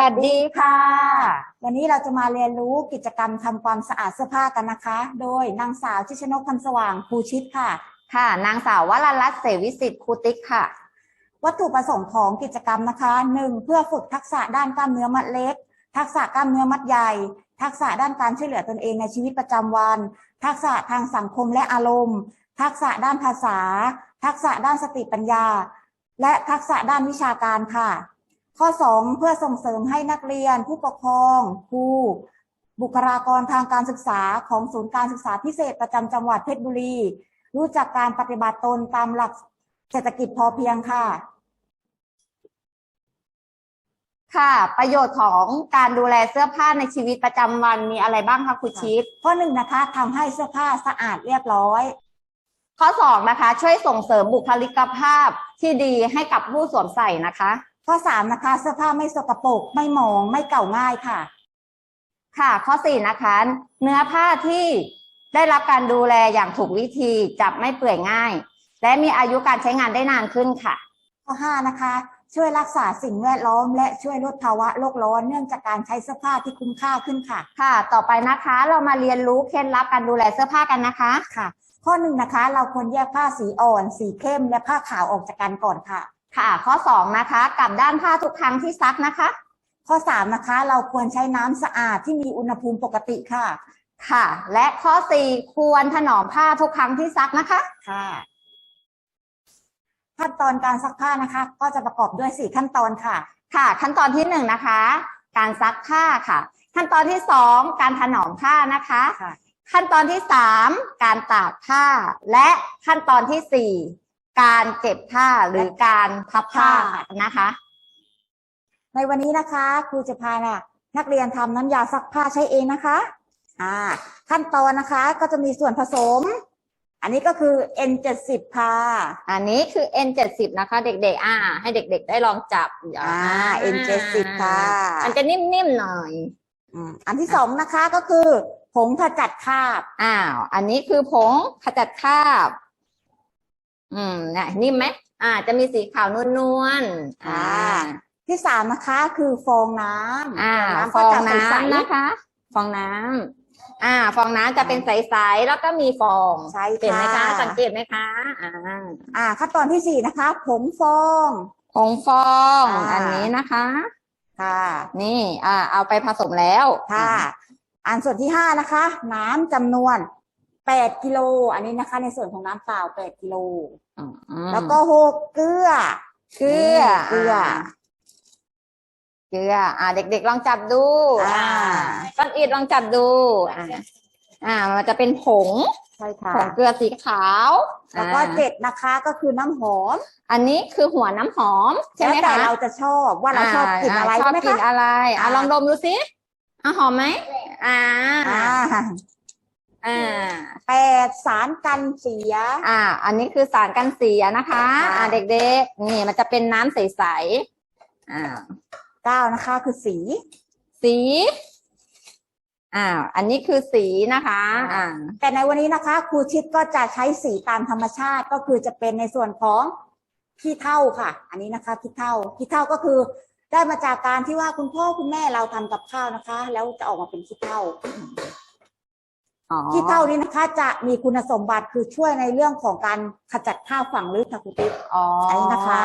วัสดีค่ะ วันนี้เราจะมาเรียนรู้กิจกรรมทำความสะอาดเสื้อผ้ากันนะคะ โดยนางสาวชิชนกพันธ์สว่างครูชิดค่ะ ค่ะ นางสาววรัญรัตน์เสวิสิทธิ์ครูติ๊กค่ะ วัตถุประสงค์ของกิจกรรมนะคะหนึ่งเพื่อฝึกทักษะด้านกล้ามเนื้อมัดเล็ก ทักษะกล้ามเนื้อมัดใหญ่ ทักษะด้านการช่วยเหลือตนเองในชีวิตประจำวัน ทักษะทางสังคมและอารมณ์ ทักษะด้านภาษา ทักษะด้านสติปัญญา และทักษะด้านวิชาการค่ะ ข้อ 2 เพื่อส่งเสริมให้นักเรียน ผู้ปกครองครูบุคลากรทางการศึกษาของศูนย์การศึกษาพิเศษประจำจังหวัดเพชรบุรี รู้จักการปฏิบัติตนตามหลักเศรษฐกิจพอเพียงค่ะ ค่ะ ประโยชน์ของการดูแลเสื้อผ้าในชีวิตประจำวันมีอะไรบ้างคะครูชิดข้อหนึ่งนะคะทำให้เสื้อผ้าสะอาดเรียบร้อย ข้อสองนะคะ ช่วยส่งเสริมบุคลิกภาพที่ดีให้กับผู้สวมใส่นะคะ ข้อสามนะคะ เสื้อผ้าไม่สกปรกไม่หมองไม่เก่าง่ายค่ะ ค่ะข้อสี่นะคะ เนื้อผ้าที่ได้รับการดูแลอย่างถูกวิธีจะไม่เปื่อยง่าย และมีอายุการใช้งานได้นานขึ้นค่ะ ข้อห้านะคะ ช่วยรักษาสิ่งแวดล้อม และช่วยลดภาวะโลกร้อนเนื่องจากการใช้เสื้อผ้าที่คุ้มค่าขึ้นค่ะ ค่ะ ต่อไปนะคะเรามาเรียนรู้เคล็ดลับการดูแลเสื้อผ้ากันนะคะค่ะ ข้อหนึ่งนะคะ เราควรแยกผ้าสีอ่อน สีเข้มและผ้าขาวออกจากกันก่อนค่ะ ค่ะ ข้อสองนะคะกลับด้านผ้าทุกครั้งที่ซักนะคะ ข้อสามนะคะ เราควรใช้น้ำสะอาดที่มีอุณหภูมิปกติค่ะ ค่ะ และข้อสี่ควรถนอมผ้าทุกครั้งที่ซักนะคะค่ะขั้นตอนการซักผ้านะคะ ก็จะประกอบด้วยสี่ขั้นตอนค่ะ ค่ะ ขั้นตอนที่หนึ่งนะคะ การซักผ้าค่ะ ขั้นตอนที่สองการถนอมผ้านะคะค่ะขั้นตอนที่สามการตากผ้า และขั้นตอนที่สี่ การเก็บผ้าหรือการพับผ้านะคะ ในวันนี้นะคะครูจะพาน่ะนักเรียนทำน้ำยาซักผ้าใช้เองนะคะอ่าขั้นตอนนะคะก็จะมีส่วนผสม อันนี้ก็คือ N70 ค่ะ อันนี้คือ N70 นะคะ เด็กๆ อ่า ให้เด็ก ๆ ได้ลองจับอ่า N70 ค่ะ มันจะนิ่มๆหน่อยอืมอันที่สองนะคะก็คือ ผงขจัดคราบ อ้าว อันนี้คือผงขจัดคราบ อืมเนี่ยนิ่มไหมอ่า จะมีสีขาวนวลๆอ่า ที่สามนะคะคือฟองน้ำอ่าฟก็องจะใสน้ำๆนะคะ ฟองน้ำอ่า ฟองน้ำจะเป็นใสๆแล้วก็มีฟองใช่เห็นไหมคะค่ะสังเกตไหมคะอ่าอ่าขั้นตอนที่สี่นะคะ ผงฟองผงฟองอ่าอันนี้นะคะค่ะ นี่อ่าเอาไปผสมแล้วค่ะ อันส่วนที่ห้านะคะ น้ำจำนวน แปดกิโล อันนี้นะคะ ในส่วนของน้ำเปล่าแปดกิโลอืมแล้วก็หกเกลือ เกลือ เกลือ เกลือ อ่า เด็กๆลองจับดู อ่าก้อนอิดลองจับดู อ่า อ่า มันจะเป็นผงใช่ค่ะผงเกลือสีขาว แล้วก็อ่าเจ็ดนะคะก็คือน้ำหอม อันนี้คือหัวน้ำหอมใช่ไหมแล้วแต่คะเราจะชอบว่าเราชอบกลิ่นอะไรชอบใช่ไหมกลิ่นคะอะไรอะอ่าลองดมดูสิอะหอมไหมอ่า อ่าอ่าแปดสารกันเสีย อ่า อันนี้คือสารกันเสียนะคะค่ะอ่า เด็กๆ นี่มันจะเป็นน้ำใสๆ อ่าเก้านะคะคือสี สีอ่า อันนี้คือสีนะคะ อ่า แต่ในวันนี้นะคะครูชิดก็จะใช้สีตามธรรมชาติก็คือจะเป็นในส่วนของขี้เท่าค่ะ อันนี้นะคะขี้เท่าขี้เท่าก็คือ ได้มาจากการที่ว่าคุณพ่อคุณแม่เราทำกับข้าวนะคะ แล้วจะออกมาเป็นขี้เท่าอ๋อ ขี้เท่านี้นะคะ จะมีคุณสมบัติคือช่วยในเรื่องของการขจัดข้าวฝังลึกค่ะคุณติ๊กอ๋ออันนี้นะคะ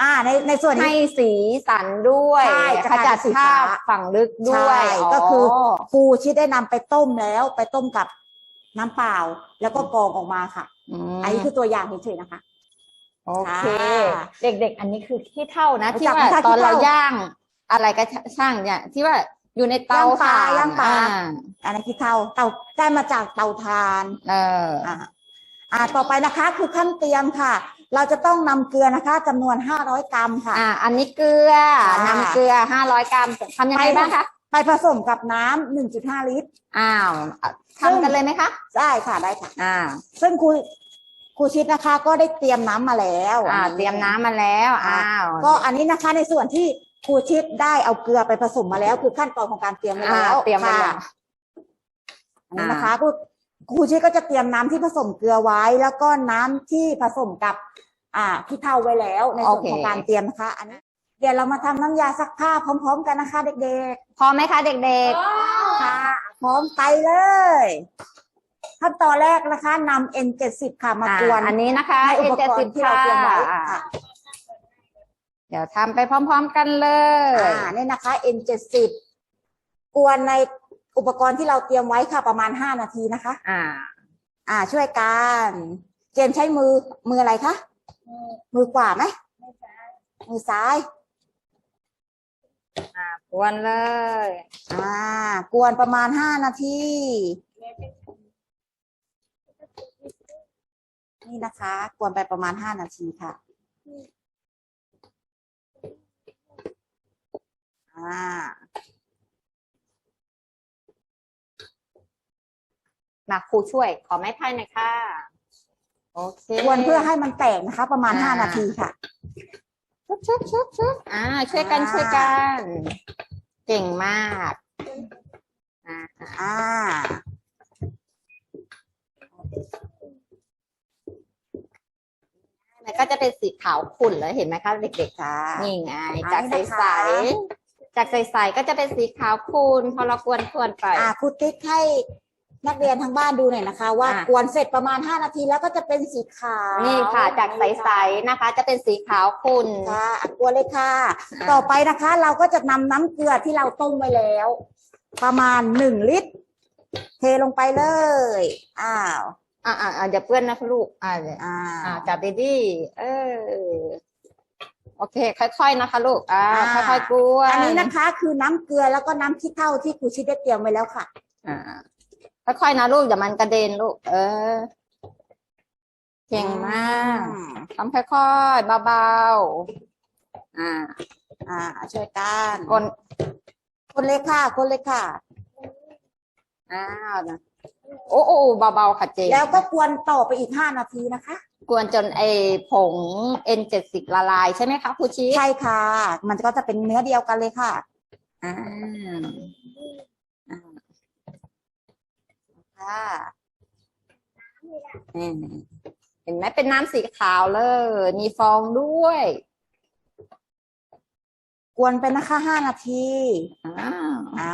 อ่าในในส่วนนี้ให้สีสันด้วยใช่จะขจัดกลายเป็นสีภาฟ้าพฝั่งลึกด้วยใช่ก็คือครูชิดได้นำไปต้มแล้วไปต้มกับน้ำเปล่าแล้วก็กรองออกมาค่ะมอันนี้คือตัวอย่างเฉยๆนะคะโอเคค่ะเด็กๆ อันนี้คือขี้เท่านะรู้ที่จักว่าไหมคะตอนขี้เราเถ้าย่างอะไรก็ช่างเนี่ยที่ว่า อยู่ในเตาย่างปลาถ่นย่างปลาอ่อันนี้ขี้เท่าเตาได้มาจากเตาทาน เอออ่าอ่าต่อไปนะคะคือขั้นเตรียมค่ะ เราจะต้องนำเกลือนะคะจำนวน500กรัมค่ะ อ่า อันนี้เกลือค่ะนำเกลือห้าร้อยกรัมทำยังไงบ้างคะไปผสมกับน้ำ1.5ลิตร อ้าวซึ่งทำกันเลยไหมคะได้ค่ะได้ค่ะ อ่า ซึ่งครูครูชิดนะคะ ก็ได้เตรียมน้ำมาแล้ว อ่า เตรียมน้ำมาแล้ว อ้าว ก็อันนี้นะคะในส่วนที่ ครูชิดได้เอาเกลือไปผสมมาแล้ว คือขั้นตอนของการเตรียมไว้อ่าแล้วเตรียมไว้แล้ว ค่ะอันนี้นะคะครูครูชิดก็จะเตรียมน้ำที่ผสมเกลือไว้ แล้วก็น้ำที่ผสมกับ อ่าขี้เถ้าไว้แล้ว ในส่วนของการเตรียมนะคะ อันนี้ เดี๋ยวเรามาทำน้ำยาซักผ้าพร้อม ๆ กันนะคะ เด็กพร้อมไหมคะเด็ก ๆ ค่ะ พร้อมไปเลย ขั้นตอนแรกนะคะนำ N70 ค่ะๆมาอ่ากวน อันนี้นะคะ ในอุเอ็นปเจ็ดกรสิบณ์ที่เราเตรียมไว้ค่ะเดี๋ยวทำไปพร้อมๆกันเลยอ่านี่นะคะ N70 กวนในอุปกรณ์ที่เราเตรียมไว้ค่ะประมาณ5นาทีนะคะ อ่า อ่า ช่วยกัน เจมส์ใช้มือมืออะไรคะ มือขวาไหมมือซ้าย อ่ากวนเลย อ่า กวนประมาณห้านาที นี่นะคะ กวนไปประมาณห้านาทีค่ะ อ่า มาครูช่วย ขอไม้พายหน่อยค่ะ โอเคกวนเพื่อให้มันแตกนะคะ ประมาณห้าอ่านาทีค่ะ ชุบชุบชุบชุบอ่า ช่วยกันอ่าช่วยกัน เก่งมาก อ่าอ่ามันก็จะเป็นสีขาวขุ่นเลยเห็นไหมคะเด็กค่ะๆนี่ไงอันนี้จากนะคะใสๆ จากใสๆก็จะเป็นสีขาวขุ่นพอเรากวนๆไป อ่าครูติ๊กให้นักเรียนทางบ้านดูหน่อยนะคะ ว่าอะ กวนเสร็จประมาณห้านาทีแล้วก็จะเป็นสีขาวนี่ค่ะ จากใสๆนะคะ จะเป็นสีขาวขุ่น ค่ะอะกวนเลยค่ะ อ่าต่อไปนะคะ เราก็จะนำน้ำเกลือที่เราต้มไว้แล้ว ประมาณหนึ่งลิตร เทลงไปเลยอ้าวอ่าอ่าอ่าอย่าเปื้อนนะลูกอ่าเดี๋ยวอ่าอ่าจับดีๆเออ โอเค ค่อย ๆ นะคะลูกอ่าอ่า ค่อยๆกวนอันนี้นะคะ คือน้ำเกลือแล้วก็น้ำขี้เถ้าที่ครูชิดได้เตรียมไว้แล้วค่ะ อ่า ค่อยๆนะลูกอย่ามันกระเด็นลูก เออ เก่งมากอืมทำค่อยๆเบาๆ อ่า อ่า ช่วยกันกนคนเลยค่ะ คนเลยค่ะ อ้าวนะโอ้โอ้เบาๆค่ะเจนแล้วก็กวนต่อไปอีกห้านาทีนะคะ กวนจนไอผง N70 ละลายใช่ไหมคะครูชีใช่ค่ะ มันก็จะเป็นเนื้อเดียวกันเลยค่ะอ่าค่ะอืมเห็นไหมเป็นน้ำสีขาวเลย มีฟองด้วย กวนไปนะคะห้านาทีอ้าวอ่า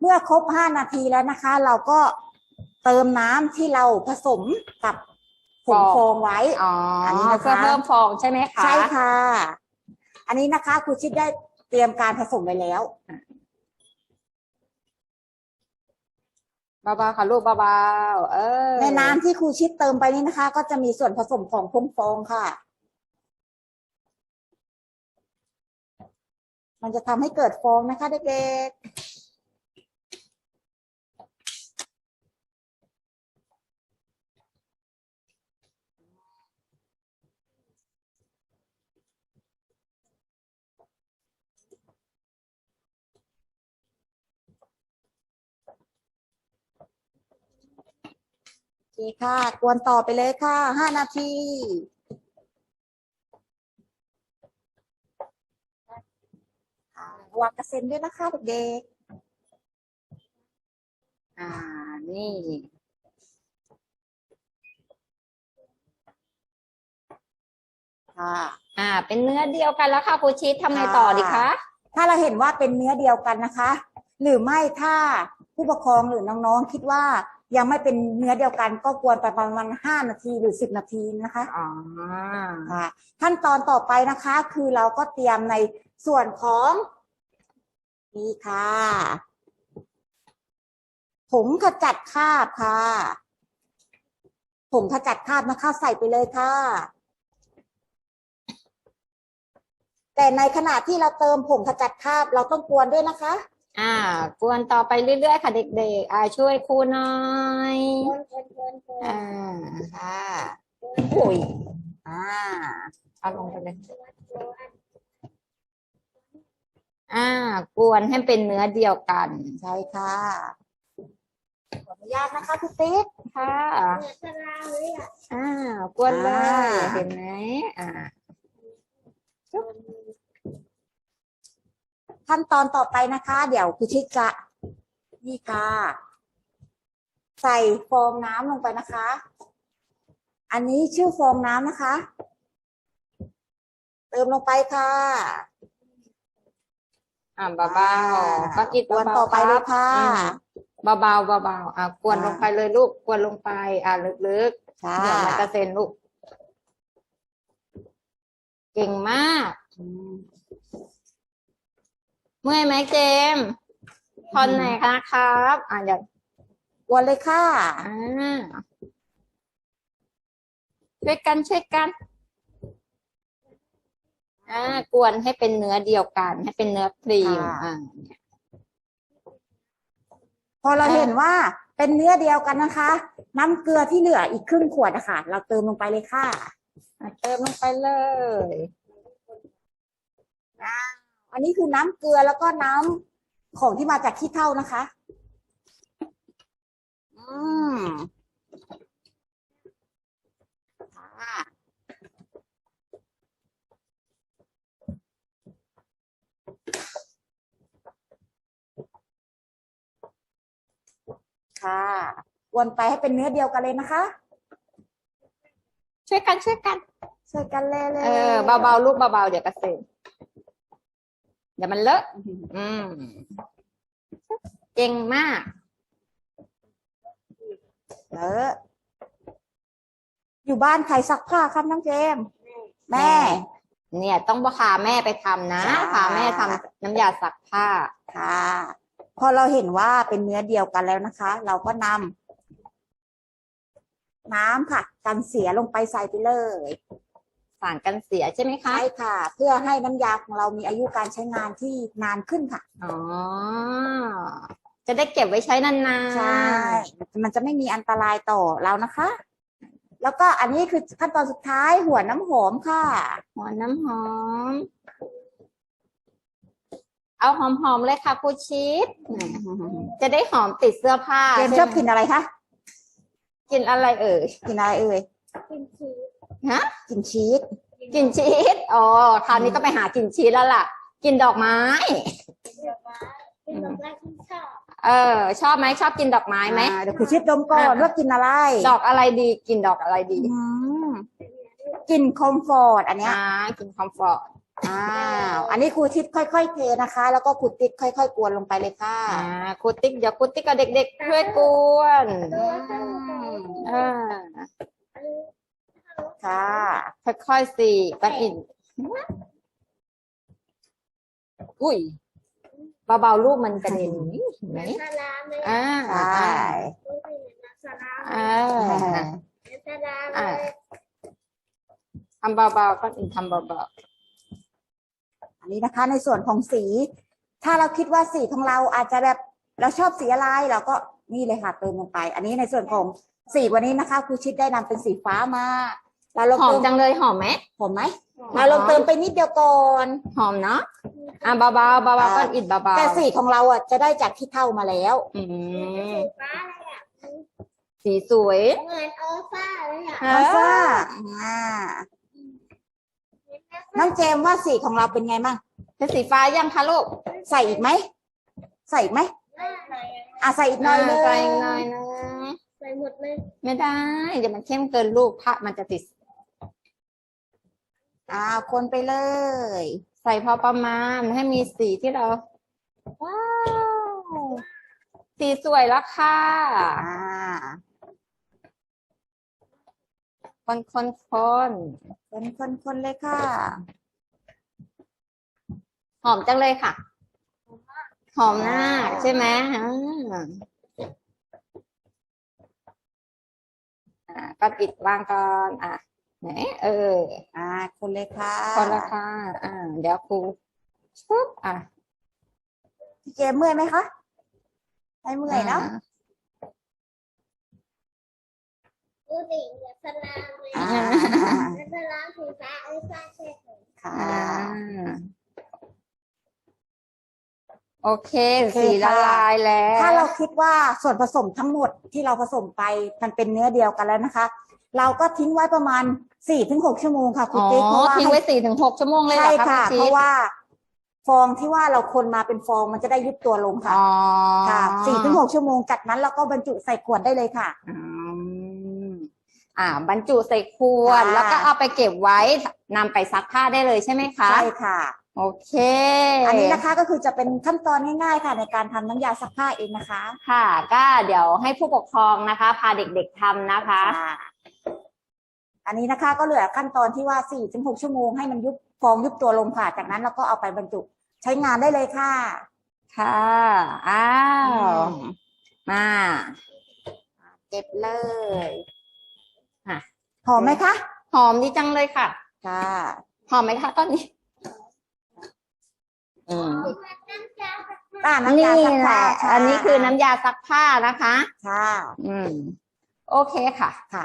เมื่อครบห้านาทีแล้วนะคะ เราก็เติมน้ำที่เราผสมกับ ผงฟองไว้อ๋ออนนี้นะคะเพื่อเพิ่มฟองใช่ไหมคะใช่ค่ะ อันนี้นะคะครูชิดได้เตรียมการผสมไว้แล้วเบาๆค่ะลูกเบาๆเออในน้ำที่ครูชิดเติมไปนี่นะคะ ก็จะมีส่วนผสมของผงฟองค่ะ มันจะทำให้เกิดฟองนะคะเด็กๆ เคค่ะ กวนต่อไปเลยค่ะห้านาทีค่ะวางกระเซ็นด้วยนะคะเด็กอ่า นี่ๆค่ะ อ่า เป็นเนื้อเดียวกันแล้วค่ะครูชีทำไงต่อดีคะ ถ้าเราเห็นว่าเป็นเนื้อเดียวกันนะคะ หรือไม่ถ้าผู้ปกครองหรือน้องๆ คิดว่า ยังไม่เป็นเนื้อเดียวกันก็ควรไปประมาณห้านาทีหรือสิบนาทีนะคะอ๋อค่ะขั้นตอนต่อไปนะคะ คือเราก็เตรียมในส่วนของนี่ค่ะผงขจัดคราบค่ะผงขจัดคราบนะคะ ใส่ไปเลยค่ะ แต่ในขณะที่เราเติมผงขจัดคราบเราต้องกวนด้วยนะคะ อ่ากวนต่อไปเรื่อยๆค่ะ เด็กๆ อ่าช่วยครูหน่อยอ่าค่ะโอ้ยอ่าเอาลงไปเลยอ่ากวนให้เป็นเนื้อเดียวกัน ใช่ค่ะขออนุญาตนะคะคุณติ๊กค่ะอ่ากวนเลยอ่าเห็นไหมอ่า ขั้นตอนต่อไปนะคะ เดี๋ยวคุณชิดจะนี่ค่ะ ใส่ฟองน้ำลงไปนะคะ อันนี้ชื่อฟองน้ำนะคะ เติมลงไปค่ะอ่าเบาๆก็กินกวนเบาๆต่อไปเลยค่ะอืมเบาๆเบาๆอะกวนลงไปเลยลูกกวนลงไป อะลึกๆค่ะเดี๋ยวมันกระเซ็นลูก เก่งมาก เมื่อยไหมเจมส์ทอนไหนคะครับ อะเดี๋ยวกวนเลยค่ะ อ่าช่วยกันช่วยกัน อ่ากวนให้เป็นเนื้อเดียวกัน ให้เป็นเนื้อครีม ค่ะ อ่า พอเราอ่าเห็นว่าเป็นเนื้อเดียวกันนะคะ น้ำเกลือที่เหลืออีกครึ่งขวดนะคะเราเติมลงไปเลยค่ะ อะเติมลงไปเลยอั นนี้คือน้ำเกลือแล้วก็น้ำของที่มาจากขี้เถ้านะคะ อืมค่ะค่ะวนไปให้เป็นเนื้อเดียวกันเลยนะคะ ช่วยกันช่วยกัน ช่วยกันเลยเลยเออเบาๆลูกเบาๆเดี๋ยวกระเซ็น เดี๋ยวมันเลอะ อืม เก่งมาก เออ อยู่บ้านใครซักผ้าครับน้องเจมส์แม่ เนี่ย ต้องพาแม่ไปทำนะ จ้า พาแม่ทำน้ำยาซักผ้า ค่ะ พอเราเห็นว่าเป็นเนื้อเดียวกันแล้วนะคะ เราก็นำน้ำค่ะ กันเสียลงไปใส่ไปเลย สารกันเสียใช่ไหมคะใช่ค่ะ เพื่อให้น้ำยาของเรามีอายุการใช้งานที่นานขึ้นค่ะอ๋อจะได้เก็บไว้ใช้นานๆใช่มันจะไม่มีอันตรายต่อเรานะคะ แล้วก็อันนี้คือขั้นตอนสุดท้ายหัวน้ำหอมค่ะ หัวน้ำหอม เอาหอมๆเลยค่ะครูชิดจะได้หอมติดเสื้อผ้าเจมส์ชใช่อบไหกินอะไรคะกินอะไรเอ่ยกินอะไรเอ่ย ฮะกินชีสกินชีสอ๋อคราวนี้ก็ไปหากินชีสแล้วล่ะกินดอกไม้เป็นดอกไม้ที่ชอบเออ ชอบไหมชอบกินดอกไม้ไหมอ่าเดี๋ยวคุณชิดดมก่อนอะว่ากินอะไร ดอกอะไรดี กินดอกอะไรดีอืมกินคอมฟอร์ตอันเนี้ยอ่ากินคอมฟอร์ตอ้าวอันนี้ครูทิศค่อยๆเทนะคะ แล้วก็ครูติ๊กค่อยๆกวนลงไปเลยค่ะอ่าครูติ๊กเดี๋ยวครูติ๊กกับเด็กๆช่วยกวนอ่า ค่ะ ค่อยๆสิกันอิน อุ้ยเบาๆลูกมันกระเด็นเห็นไหมสลามเลยอ่าใช่สลามอ่าสลามเลอ่ายทำเบาๆก็อินทำเบาอันนี้นะคะ ในส่วนของสี ถ้าเราคิดว่าสีของเราอาจจะแบบเราชอบสีอะไรเราก็นี่เลยค่ะเติมลงไป อันนี้ในส่วนของสีวันนี้นะคะครูชิดได้นำเป็นสีฟ้ามา เราลองๆหอมเติมจังเลยหอมไหมหอมไหมเราลองเติมไปนิดเดียวก่อน หอมเนาะอ่าเบาๆเบาๆก็อินเบาๆแต่สีของเราอะจะได้จากที่เท่ามาแล้ว อืมฟ้าเลยอะสีสวยเหมือนโอฟ้าเลยอะอ่าอัลฟาอ่าน้องเจมส์ว่าสีของเราเป็นไงบ้างเป็นสีฟ้ายังคะลูกใส่อีกไหมใส่อีกไหมอะใส่อีกหน่อยเลใส่ยหน่อยนะใส่หมดเลยไม่ได้เดี๋ยวมันเข้มเกินลูกผ้ามันจะติด อ่าคนไปเลย ใส่พอประมาณให้มีสีที่เรา ว้าว สีสวยแล้วค่ะอ่าคนคนคนคนคนคนเลยค่ะ หอมจังเลยค่ะ หอมมากใช่ไหมอ่าอ่าก็ปิดวางก่อนอะ ไหนเออ อ่าคนเลยค่ะคนละค่ะอ่า เดี๋ยวครูชุบอะพี่เจมส์เมื่อยไหมคะไม่เมื่อยเนาะดูสิเหมือนสลามเลยอ่าสลามสีฟ้าโอฟ้าเช่นค่ะอ่าโอเคโอเค สีละค่ะลายแล้ว ถ้าเราคิดว่าส่วนผสมทั้งหมดที่เราผสมไปมันเป็นเนื้อเดียวกันแล้วนะคะ เราก็ทิ้งไว้ประมาณสี่ถึงหกชั่วโมงค่ะคุอ๋ณอติ๊กเพราะว่าทิ้งไว้สี่ถึงหกชั่วโมงเลยเหรใช่อคะค่ะพี่เพชิดราะว่าฟองที่ว่าเราคนมาเป็นฟองมันจะได้ยุบตัวลงค่ะอ๋อค่ะสี่ถึงหกชั่วโมงจากนั้นเราก็บรรจุใส่ขวดได้เลยค่ะอืมอ่า บรรจุใส่ขวดค่ะแล้วก็เอาไปเก็บไว้นำไปซักผ้าได้เลยใช่ไหมคะใช่ค่ะ โอเค อันนี้นะคะก็คือจะเป็นขั้นตอนง่ายๆค่ะ ในการทำน้ำยาซักผ้าเองนะคะ ค่ะ ก็เดี๋ยวให้ผู้ปกครองนะคะ พาเด็กๆทำนะคะค่ะ อันนี้นะคะก็เหลือขั้นตอนที่ว่า4ถึง6ชั่วโมงให้มันยุบฟองยุบตัวลงค่ะ จากนั้นเราก็เอาไปบรรจุใช้งานได้เลยค่ะ ค่ะ อ้าวอืมมา เก็บเลยหอมไหมคะ หอมดีจังเลยค่ะ ค่ะ หอมไหมคะตอนนี้ อืมอ่าน้ำยานี่ซักแหผ้าละค่ะอันนี้คือน้ำยาซักผ้านะคะ ค่ะ อืม โอเคค่ะ ค่ะ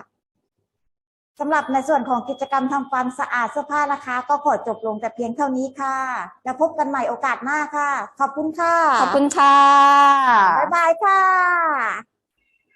สำหรับในส่วนของกิจกรรมทำความสะอาดเสื้อผ้านะคะ ก็ขอจบลงแต่เพียงเท่านี้ค่ะ แล้วพบกันใหม่โอกาสหน้าค่ะ ขอบคุณค่ะ ขอบคุณค่ะ บ๊ายบายค่ะ